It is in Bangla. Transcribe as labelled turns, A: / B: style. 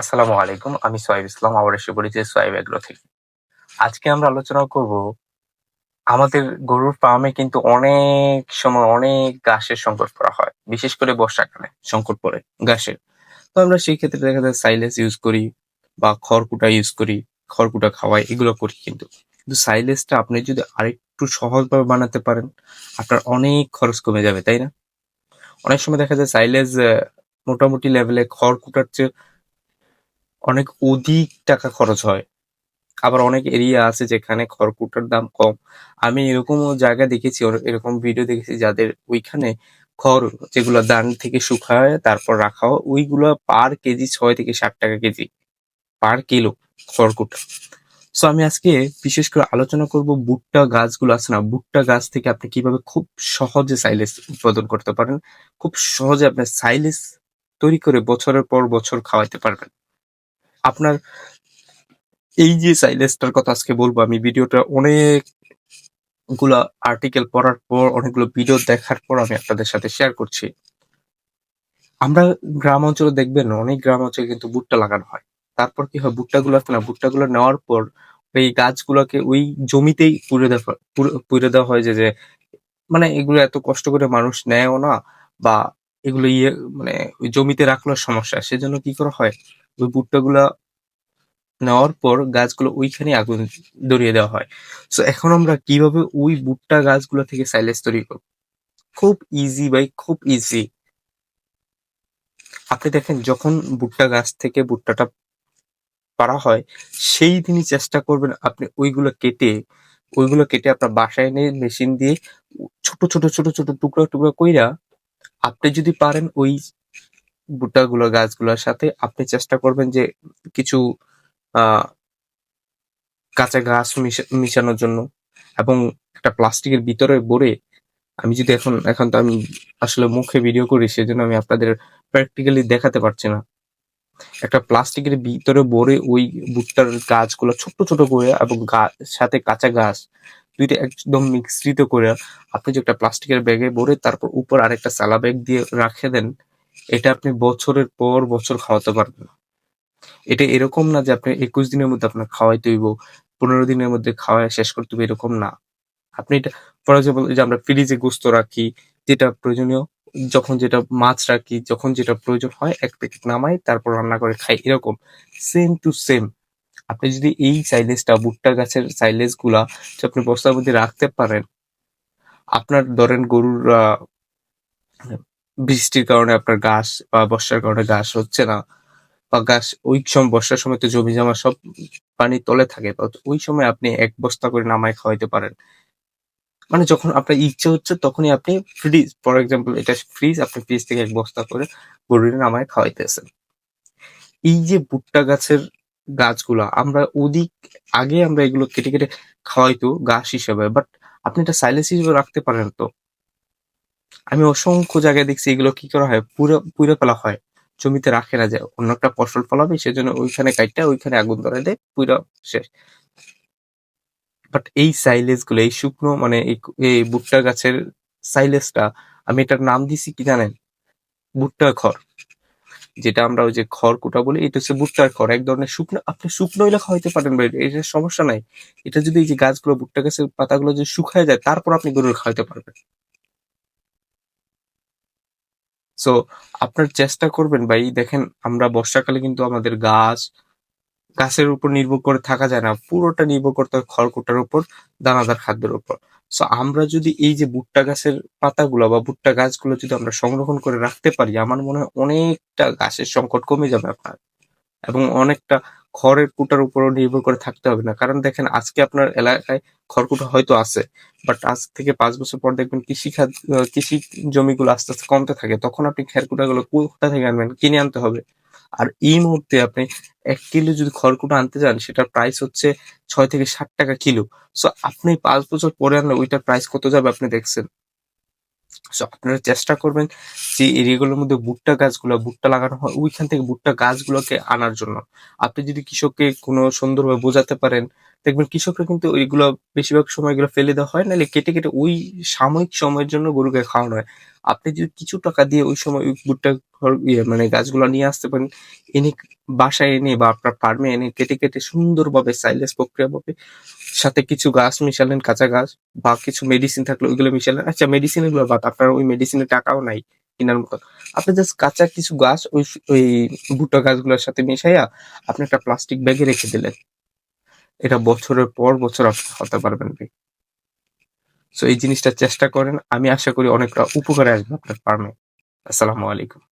A: আসসালামু আলাইকুম, আমি সোয়াইব ইসলাম আবার এসে পড়েছি সোয়াইব এগ্রো থেকে। আজকে আমরা আলোচনা করব, আমাদের গরুর ফার্মে কিন্তু অনেক সময় অনেক ঘাসের সংকট করা হয়, বিশেষ করে বর্ষাকালে সংকট পড়ে ঘাসের তো আমরা সেই ক্ষেত্রে দেখা যায় সাইলেস ইউজ করি বা খড়কুটা ইউজ করি, খড়কুটা খাওয়াই, এগুলো করি কিন্তু। কিন্তু সাইলেসটা আপনি যদি আরেকটু সহজভাবে বানাতে পারেন, আপনার অনেক খরচ কমে যাবে, তাই না? অনেক সময় দেখা যায় সাইলেজ মোটামুটি লেভেলে খড়কুটার চেয়ে অনেক অধিক টাকা খরচ হয়। আবার অনেক এরিয়া আছে যেখানে খড়কুটার দাম কম। আমি এরকমও জায়গা দেখেছি এরকম ভিডিও দেখেছি যাদের ওইখানে খড় যেগুলো দান থেকে শুকায় তারপর রাখা হয়, ওইগুলো পার কেজি ছয় থেকে ষাট টাকা কেজি পার কিলো খড়কুটা। সো আমি আজকে বিশেষ করে আলোচনা করব ভুট্টা গাছগুলো আছে না, ভুট্টা গাছ থেকে আপনি কীভাবে খুব সহজে সাইলেস উৎপাদন করতে পারেন, খুব সহজে আপনি সাইলেস তৈরি করে বছরের পর বছর খাওয়াইতে পারবেন। আপনার এই যে সাইলেসটার কথা আজকে বলব, আমি ভিডিওটা অনেকগুলা আর্টিকেল পড়ার পর, অনেকগুলো ভিডিও দেখার পর আমি আপনাদের সাথে শেয়ার করছি। আমরা গ্রাম অঞ্চলে দেখবেন, অনেক গ্রাম অঞ্চলে কিন্তু ভুট্টা লাগানো হয়। তারপর কি হয় ভুট্টা গুলো আছে না ভুট্টা গুলো নেওয়ার পর এই গাছগুলোকে ওই জমিতেই পুড়ে দেওয়া পুড়ে- দেওয়া হয় যে যে মানে এগুলো এত কষ্ট করে মানুষ নেয়ও না বা এগুলো ইয়ে মানে ওই জমিতে রাখলেও সমস্যা। সেজন্য কি করা হয় ওই ভুট্টা গুলা নেওয়ার পর গাছগুলো ওইখানে আগুন ধরিয়ে দেওয়া হয়। সো এখন আমরা কীভাবে ওই ভুট্টা গাছগুলো থেকে সাইলেজ তৈরি করব? খুব ইজি ভাই, খুব ইজি আপনি দেখেন, যখন ভুট্টা গাছ থেকে ভুট্টাটা পারা হয়, সেই দিনই চেষ্টা করবেন আপনি ওইগুলো কেটে ওইগুলো কেটে আপনার বাসায় এনে মেশিন দিয়ে ছোট ছোট ছোট ছোট টুকরো টুকরো কইরা আপনি যদি পারেন ওই ভুট্টাগুলো, গাছগুলোর সাথে আপনি চেষ্টা করবেন যে কিছু কাঁচা ঘাস মিশা- মিশানোর জন্য এবং একটা প্লাস্টিকের ভিতরে ভরে আমি যদি এখন এখন তো আমি আসলে মুখে ভিডিও করি, সেজন্য আমি আপনাদের প্র্যাকটিক্যালি দেখাতে পারছি না। একটা প্লাস্টিকের ভিতরে ভরে ওই ভুট্টার গাছগুলো ছোট ছোট করে এবং সাথে কাঁচা গাছ দুইটা একদম মিশ্রিত করে আপনি যে একটা প্লাস্টিকের ব্যাগে ভরে তারপর উপর আরেকটা সালা ব্যাগ দিয়ে রাখে দেন এটা আপনি বছরের পর বছর খাওয়াতে পারবেন। এটা এরকম না যে আপনি একুশ দিনের মধ্যে আপনার খাওয়াইতে হইব, পনেরো দিনের মধ্যে খাওয়ায় শেষ করতে হবে এরকম না। আপনি এটা ফর এক্সাম্পল যে আমরা ফ্রিজে গোস্ত রাখি, যেটা প্রয়োজনীয়, যখন যেটা মাছ রাখি, যখন যেটা প্রয়োজন হয়, এক প্যাকেট নামাই, তারপর রান্না করে খাই, এরকম। সেম টু সেম আপনি যদি এই সাইলেজটা ভুট্টা গাছের সাইলেজগুলা আপনি বস্তার মধ্যে রাখতে পারেন, আপনার ধরেন গরুর বৃষ্টির কারণে আপনার ঘাস বা বর্ষার কারণে ঘাস হচ্ছে না বা ঘাস ওই সময় বর্ষার সময় তো জমি জমা সব পানি তলে থাকে ওই সময় আপনি এক বস্তা করে নামায় খাওয়াইতে পারেন। মানে যখন আপনার ইচ্ছে হচ্ছে তখনই আপনি ফ্রিজ ফর এক্সাম্পল এটা ফ্রিজ আপনি ফ্রিজ থেকে এক বস্তা করে গরুর নামায় খাওয়াইতেছেন। এই যে ভুট্টা গাছের গাছগুলা, আমরা অধিক আগে আমরা এগুলো কেটে কেটে খাওয়াইতো গাছ হিসেবে বাট আপনি এটা সাইলেন্স হিসেবে রাখতে পারেন তো। আমি অসংখ্য জায়গায় দেখছি এগুলো কি করা হয়? পুরো পুরো ফেলা হয়। জমিতে রাখে না যে, অন্য একটা ফসল ফলাবে, সেজন্য ওইখানে কাইটটা, ওইখানে আগুন ধরে দেয় পুরো শেষ। বাট এই সাইলেজগুলো, এই শুকনো মানে এই ভুট্টা গাছের সাইলেজটা আমি এটার নাম দিছি কি জানেন? ভুট্টা খড়। যেটা আমরা ওই যে খড় কুটা বলি, এটা হচ্ছে ভুট্টার খড়। এক ধরনের শুকনো, আপনি শুকনো হইলে খাওয়াইতে পারেন ভাই এটা সমস্যা নাই। এটা যদি এই যে গাছগুলো, ভুট্টা গাছের পাতাগুলো যদি শুকায় যায়, তারপর আপনি গরুর খাওয়াইতে পারবেন। সো আপনার চেষ্টা করবেন ভাই, দেখেন আমরা বর্ষাকালে কিন্তু আমাদের গাছ, গাছের উপর নির্ভর করে থাকা যায় না। পুরোটা নির্ভর করতে হয় খড়কুটার উপর, দানাদার খাদ্যের উপর। সো আমরা যদি এই যে ভুট্টা গাছের পাতাগুলো বা ভুট্টা গাছগুলো যদি আমরা সংরক্ষণ করে রাখতে পারি, আমার মনে হয় অনেকটা গাছের সংকট কমে যাবে আপনার। এবং অনেকটা খড়ের কুটার উপরও নির্ভর করে থাকতে হবে না। কারণ দেখেন, আজকে আপনার এলাকায় খড়কুটা হয়তো আছে বাট আজ থেকে পাঁচ বছর পর দেখবেন কৃষি খাত কৃষি জমিগুলো আস্তে আস্তে কমতে থাকে। তখন আপনি খেরকুটাগুলো কোথা থেকে আনবেন? কিনে আনতে হবে। আর এই মুহূর্তে আপনি এক কিলো যদি খড়কুটা আনতে যান, সেটার প্রাইস হচ্ছে ছয় থেকে ষাট টাকা কিলো। সো আপনি পাঁচ বছর পরে আনলে ওইটার প্রাইস কত যাবে আপনি দেখছেন? সো আপনারা চেষ্টা করবেন যে এরিয়াগুলোর মধ্যে ভুট্টা গাছগুলো, ভুট্টা লাগানো হয়, ওইখান থেকে ভুট্টা গাছগুলোকে আনার জন্য। আপনি যদি কৃষককে কোনো সুন্দরভাবে বোঝাতে পারেন দেখবেন কৃষকরা কিন্তু ওইগুলো বেশিরভাগ সময় এগুলো ফেলে দেওয়া হয়, নাহলে কেটে কেটে ওই সাময়িক সময়ের জন্য গরুকে খাওয়ানো হয়। আপনি যদি কিছু টাকা দিয়ে ওই সময় ওই ভুট্টা ইয়ে মানে গাছগুলো নিয়ে আসতে পারেন, এনে বাসায় এনে বা আপনার ফার্মে এনে কেটে কেটে সুন্দরভাবে সাইলেস প্রক্রিয়া ভাবে সাথে কিছু গাছ মিশালেন, কাঁচা গাছ বা কিছু মেডিসিন থাকলে ওইগুলো মিশালেন। আচ্ছা মেডিসিন এগুলো বাদ, আপনার ওই মেডিসিনের টাকাও নাই কেনার মতো। আপনি জাস্ট কাঁচা কিছু গাছ ওই ওই ভুট্টা গাছগুলোর সাথে মিশাইয়া আপনি একটা প্লাস্টিক ব্যাগে রেখে দিলেন। এটা বছরের পর বছর আপনি হতে পারবেন ভাই। সো এই জিনিসটা চেষ্টা করেন। আমি আশা করি অনেকটা উপকারে আসবে আপনার ফার্মে আসসালামু আলাইকুম।